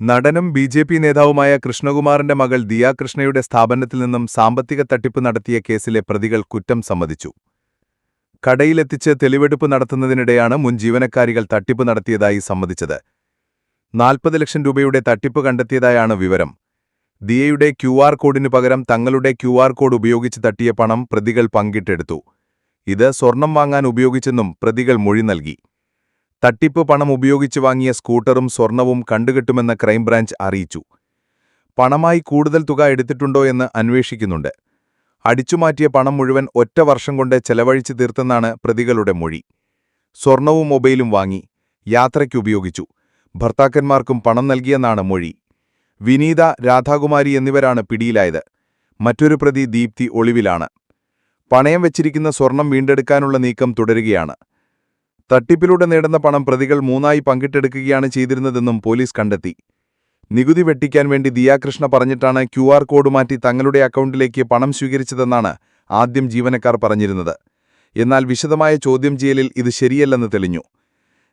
നടനും B J P നേതാവുമായ കൃഷ്ണകുമാറിന്റെ മകൾ ദിയാകൃഷ്ണയുടെ സ്ഥാപനത്തിൽ നിന്നും സാമ്പത്തിക തട്ടിപ്പ് നടത്തിയ കേസിലെ പ്രതികൾ കുറ്റം സമ്മതിച്ചു. കടയിലെത്തിച്ച് തെളിവെടുപ്പ് നടത്തുന്നതിനിടെയാണ് മുൻ ജീവനക്കാരികൾ തട്ടിപ്പ് നടത്തിയതായി സമ്മതിച്ചത്. നാൽപ്പത് ലക്ഷം രൂപയുടെ തട്ടിപ്പ് കണ്ടെത്തിയതായാണ് വിവരം. ദിയയുടെ ക്യു ആർ കോഡിനു പകരം തങ്ങളുടെ ക്യു ആർ കോഡ് ഉപയോഗിച്ച് തട്ടിയ പണം പ്രതികൾ പങ്കിട്ടെടുത്തു. ഇത് സ്വർണം വാങ്ങാൻ ഉപയോഗിച്ചെന്നും പ്രതികൾ മൊഴി നൽകി. തട്ടിപ്പ് പണം ഉപയോഗിച്ച് വാങ്ങിയ സ്കൂട്ടറും സ്വർണവും കണ്ടുകെട്ടുമെന്ന് ക്രൈംബ്രാഞ്ച് അറിയിച്ചു. പണമായി കൂടുതൽ തുക എടുത്തിട്ടുണ്ടോ എന്ന് അന്വേഷിക്കുന്നുണ്ട്. അടിച്ചുമാറ്റിയ പണം മുഴുവൻ ഒറ്റ വർഷം കൊണ്ട് ചെലവഴിച്ചു തീർത്തെന്നാണ് പ്രതികളുടെ മൊഴി. സ്വർണവും മൊബൈലും വാങ്ങി യാത്രയ്ക്കുപയോഗിച്ചു ഭർത്താക്കന്മാർക്കും പണം നൽകിയെന്നാണ് മൊഴി. വിനീത രാധാകുമാരി എന്നിവരാണ് പിടിയിലായത്. മറ്റൊരു പ്രതി ദീപ്തി ഒളിവിലാണ്. പണയം വെച്ചിരിക്കുന്ന സ്വർണം വീണ്ടെടുക്കാനുള്ള നീക്കം തുടരുകയാണ്. തട്ടിപ്പിലൂടെ നേടുന്ന പണം പ്രതികൾ മൂന്നായി പങ്കിട്ടെടുക്കുകയാണ് ചെയ്തിരുന്നതെന്നും പോലീസ് കണ്ടെത്തി. നികുതി വെട്ടിക്കാൻ വേണ്ടി ദിയാകൃഷ്ണ പറഞ്ഞിട്ടാണ് ക്യു ആർ കോഡ് മാറ്റി തങ്ങളുടെ അക്കൗണ്ടിലേക്ക് പണം സ്വീകരിച്ചതെന്നാണ് ആദ്യം ജീവനക്കാർ പറഞ്ഞിരുന്നത്. എന്നാൽ വിശദമായ ചോദ്യം ചെയ്യലിൽ ഇത് ശരിയല്ലെന്ന് തെളിഞ്ഞു.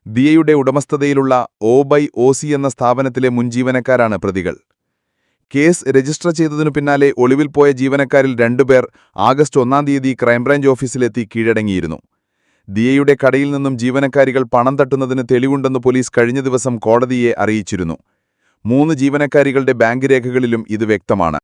ദിയയുടെ ഉടമസ്ഥതയിലുള്ള ഒ ബൈ ഒ സി എന്ന സ്ഥാപനത്തിലെ മുൻ ജീവനക്കാരാണ് പ്രതികൾ. കേസ് രജിസ്റ്റർ ചെയ്തതിനു പിന്നാലെ ഒളിവിൽ പോയ ജീവനക്കാരിൽ രണ്ടുപേർ ആഗസ്റ്റ് ഒന്നാം തീയതി ക്രൈംബ്രാഞ്ച് ഓഫീസിലെത്തി കീഴടങ്ങിയിരുന്നു. ദിയയുടെ കടയിൽ നിന്നും ജീവനക്കാരികൾ പണം തട്ടുന്നതിന് തെളിവുണ്ടെന്ന് പോലീസ് കഴിഞ്ഞ ദിവസം കോടതിയെ അറിയിച്ചിരുന്നു. മൂന്ന് ജീവനക്കാരികളുടെ ബാങ്ക് രേഖകളിലും ഇത് വ്യക്തമാണ്.